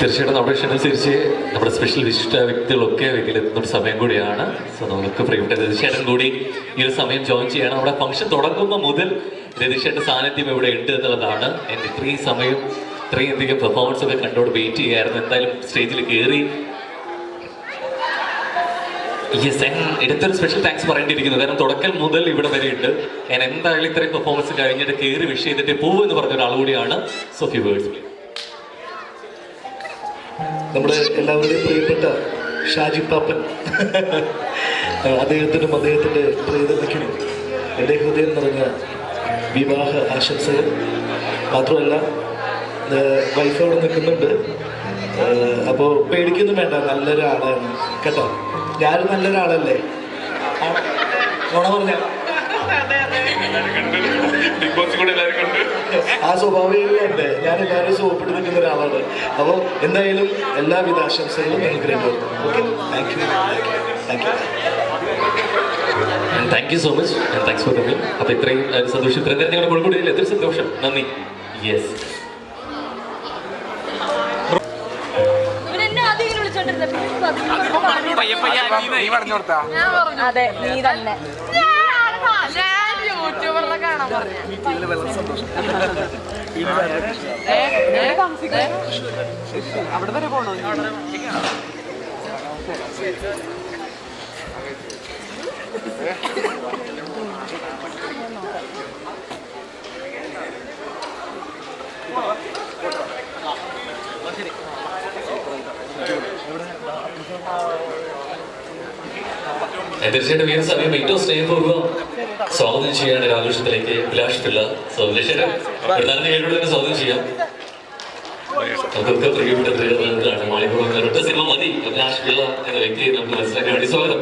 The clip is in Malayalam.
തീർച്ചയായിട്ടും നമ്മുടെ ക്ഷണമനുസരിച്ച് നമ്മുടെ സ്പെഷ്യൽ വിശിഷ്ട വ്യക്തികളൊക്കെ വീട്ടിലെത്തുന്ന ഒരു സമയം കൂടിയാണ്. സോ നമുക്ക് പ്രിയപ്പെട്ട രതീഷേട്ടൻ കൂടി ഈ ഒരു സമയം ജോയിൻ ചെയ്യണം. നമ്മുടെ ഫംഗ്ഷൻ തുടങ്ങുന്ന മുതൽ രതീഷേട്ടൻ സാന്നിധ്യം ഇവിടെ ഉണ്ട് എന്നുള്ളതാണ്. എന്റെ ഇത്രയും സമയം ഇത്രയും അധികം പെർഫോമൻസ് ഒക്കെ കണ്ടോട് വെയിറ്റ് ചെയ്യായിരുന്നു എന്തായാലും സ്റ്റേജിൽ കയറി യെസ് എടുത്തൊരു സ്പെഷ്യൽ താങ്ക്സ് പറയേണ്ടിയിരിക്കുന്നു. കാരണം തുടക്കൽ മുതൽ ഇവിടെ വരെ ഉണ്ട്. ഞാൻ എന്തായാലും ഇത്രയും പെർഫോമൻസ് കഴിഞ്ഞിട്ട് കയറി വിഷ് ചെയ്തിട്ട് പോകും എന്ന് പറഞ്ഞ ഒരാൾ കൂടിയാണ്. സോഫി വേർഡ്സ് നമ്മുടെ എല്ലാവരുടെയും പ്രിയപ്പെട്ട ഷാജി പാപ്പൻ. അദ്ദേഹത്തിനും അദ്ദേഹത്തിന്റെ പ്രിയതമയ്ക്കും എന്റെ ഹൃദയം നിറഞ്ഞ വിവാഹ ആശംസകൾ. മാത്രമല്ല വൈഫ് അവിടെ നിൽക്കുന്നുണ്ട്. അപ്പോൾ പേടിക്കൊന്നും വേണ്ട നല്ലൊരാളാണ്. കേട്ടോ? ഞാനും നല്ലൊരാളല്ലേ? നുണ പറഞ്ഞ? ബിഗ് ബോസ് കൂടെ ആ സ്വഭാവമില്ലേ ഞാൻ എല്ലാവരും സോപ്പിട്ട് നിൽക്കുന്ന ഒരാളാണ്. അപ്പോൾ എന്തായാലും എല്ലാവിധ ആശംസകളും നിങ്ങൾക്ക് രണ്ടുപേർക്കും okay thank you thank you thank you so much thanks for coming അപ്പൊ ഇത്രയും സന്തോഷം. ഇത്രയും നേരം ഞങ്ങളുടെ കൊടുക്കൂടിയില്ല എത്ര സന്തോഷം. നന്ദി. യെസ് അതെ നീ തന്നെ. ഞാൻ യൂട്യൂബറിലെ കാണാൻ പറഞ്ഞു. അവിടെ വരെ പോണോ? ഏഹ്, തീർച്ചയായിട്ടും ഒരു സമയം ഏറ്റവും സ്നേഹപൂർവം സ്വാഗതം ചെയ്യാണ് ഒരു ആഘോഷത്തിലേക്ക് അഭിലാഷ് പിള്ള സ്വാഗതം ചെയ്യാം. പ്രിയപ്പെട്ട സിനിമ മതി. അഭിലാഷ് പിള്ള എന്ന വ്യക്തിയെ നമുക്ക് മനസ്സിലാക്കാൻ വേണ്ടി സ്വാഗതം.